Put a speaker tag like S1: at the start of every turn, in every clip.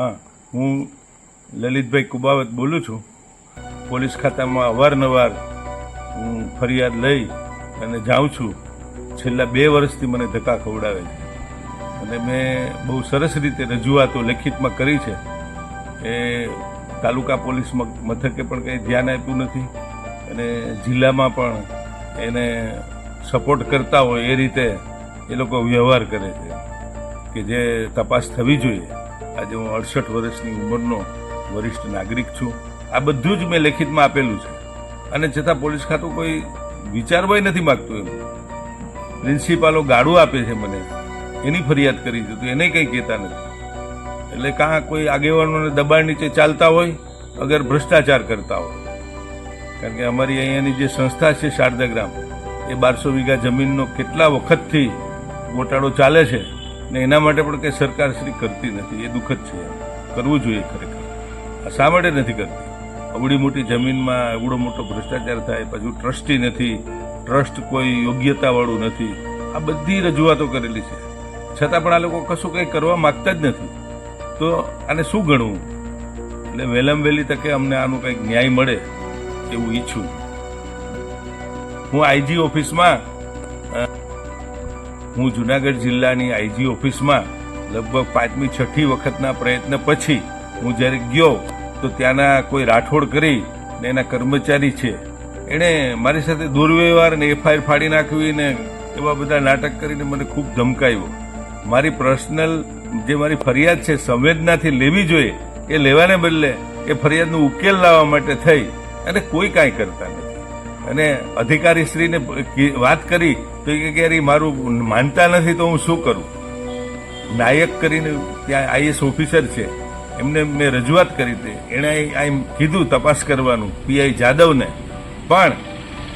S1: હા, હું લલિતભાઈ કુબાવત બોલું છું. પોલીસ ખાતામાં અવારનવાર હું ફરિયાદ લઈ અને જાઉં છું. છેલ્લા બે વર્ષથી મને ધક્કા ખવડાવે છે. અને મેં બહુ સરસ રીતે રજૂઆતો લેખિતમાં કરી છે. એ તાલુકા પોલીસ મથકે પણ કંઈ ધ્યાન આપ્યું નથી. અને જિલ્લામાં પણ એને સપોર્ટ કરતા હોય એ રીતે એ લોકો વ્યવહાર કરે છે કે જે તપાસ થવી જોઈએ. આજે હું અડસઠ વર્ષની ઉંમરનો વરિષ્ઠ નાગરિક છું. આ બધું જ મેં લેખિતમાં આપેલું છે. અને છતાં પોલીસ ખાતું કોઈ વિચારવાય નથી માગતું એમ. પ્રિન્સિપાલો ગાડું આપે છે મને. એની ફરિયાદ કરી છે. તો એને કંઈ કહેતા નથી. એટલે કાં કોઈ આગેવાનોને દબાણ નીચે ચાલતા હોય, અગર ભ્રષ્ટાચાર કરતા હોય. કારણ કે અમારી અહીંયાની જે સંસ્થા છે શારદા ગ્રામ, એ બારસો વીઘા જમીનનો કેટલા વખતથી ગોટાળો ચાલે છે ને એના માટે પણ કંઈ સરકાર શ્રી કરતી નથી. એ દુઃખદ છે. કરવું જોઈએ ખરેખર. શા માટે નથી કરતી? અવડી મોટી જમીનમાં એવડો મોટો ભ્રષ્ટાચાર થાય, પાછું ટ્રસ્ટી નથી, ટ્રસ્ટ કોઈ યોગ્યતાવાળું નથી. આ બધી રજૂઆતો કરેલી છે. છતાં પણ આ લોકો કશું કંઈ કરવા માગતા જ નથી. તો આને શું ગણવું? એટલે વહેલામ વહેલી તકે અમને આનું કંઈક ન્યાય મળે એવું ઈચ્છું. હું આઈજી ઓફિસમાં હું જુનાગઢ જિલ્લાની આઈજી ઓફિસમાં લગભગ પાંચમી, છઠ્ઠી વખતના પ્રયત્ન પછી હું જ્યારે ગયો, તો ત્યાંના કોઈ રાઠોડ કરી ને એના કર્મચારી છે. એણે મારી સાથે દુર્વ્યવહાર ને એફઆઈઆર ફાડી નાખવી ને એવા બધા નાટક કરીને મને ખૂબ ધમકાવ્યો મારી પર્સનલ જે મારી ફરિયાદ છે, સંવેદનાથી લેવી જોઈએ, એ લેવાને બદલે એ ફરિયાદનો ઉકેલ લાવવા માટે થઈ. અને કોઈ કાંઈ કરતા નથી. અને અધિકારીશ્રીને વાત કરી તો એ કે મારું માનતા નથી તો હું શું કરું? નાયક કરીને ત્યાં આઈએસ ઓફિસર છે. એમને મેં રજૂઆત કરી હતી એણે આમ કીધું તપાસ કરવાનું પીઆઈ જાદવને. પણ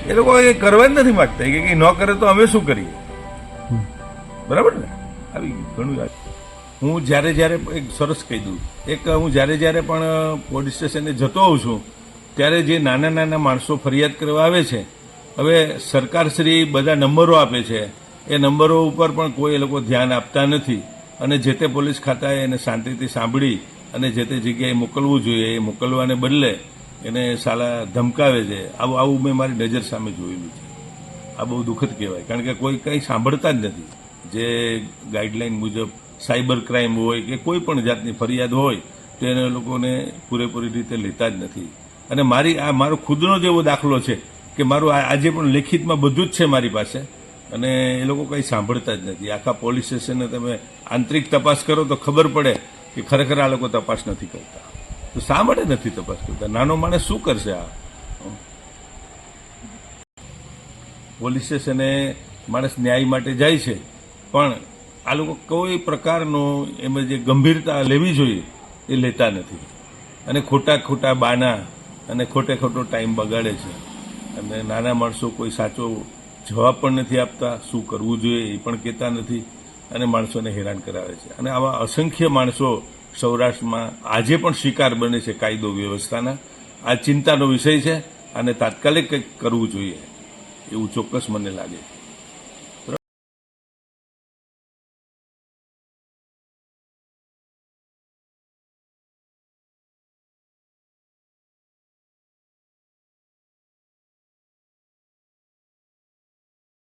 S1: એ લોકો એ કરવા જ નથી માંગતા. કે ન કરે તો અમે શું કરીએ? બરાબર ને? આવી ઘણું હું જ્યારે જ્યારે એક સરસ કહી દઉં. એક હું જ્યારે જ્યારે પણ પોલીસ સ્ટેશને જતો હોઉં છું ત્યારે જે નાના નાના માણસો ફરિયાદ કરવા આવે છે, હવે સરકારશ્રી બધા નંબરો આપે છે. એ નંબરો ઉપર પણ કોઈ એ લોકો ધ્યાન આપતા નથી. અને જે તે પોલીસ ખાતાએ એને શાંતિથી સાંભળી અને જે તે જગ્યાએ મોકલવું જોઈએ, એ મોકલવાને બદલે એને સાલા ધમકાવે છે. આવું આવું મેં મારી નજર સામે જોયેલું છે. આ બહુ દુઃખદ કહેવાય. કારણ કે કોઈ કંઈ સાંભળતા જ નથી. જે ગાઈડલાઈન મુજબ સાયબર ક્રાઇમ હોય કે કોઈ પણ જાતની ફરિયાદ હોય, તો એને લોકોને પૂરેપૂરી રીતે લેતા જ નથી. અને મારી આ મારો ખુદનો જ એવો દાખલો છે કે મારું આજે પણ લેખિતમાં બધું જ છે મારી પાસે. અને એ લોકો કંઈ સાંભળતા જ નથી. આખા પોલીસ સ્ટેશનને તમે આંતરિક તપાસ કરો તો ખબર પડે કે ખરેખર આ લોકો તપાસ નથી કરતા. તો માટે નથી તપાસ કરતા? નાનો માણસ શું કરશે આ? પોલીસ સ્ટેશને માણસ ન્યાય માટે જાય છે. પણ આ લોકો કોઈ પ્રકારનો એમાં જે ગંભીરતા લેવી જોઈએ એ લેતા નથી. અને ખોટા ખોટા બાના અને ખોટે ખોટો ટાઈમ બગાડે છે. અને નાના માણસો કોઈ સાચો જવાબ પણ નથી આપતા, શું કરવું જોઈએ એ પણ કહેતા નથી અને માણસોને હેરાન કરાવે છે. અને આવા અસંખ્ય માણસો સૌરાષ્ટ્રમાં આજે પણ શિકાર બને છે કાયદો વ્યવસ્થાના. આ ચિંતાનો વિષય છે અને તાત્કાલિક કંઈક કરવું જોઈએ. એવું ચોક્કસ મને લાગે છે.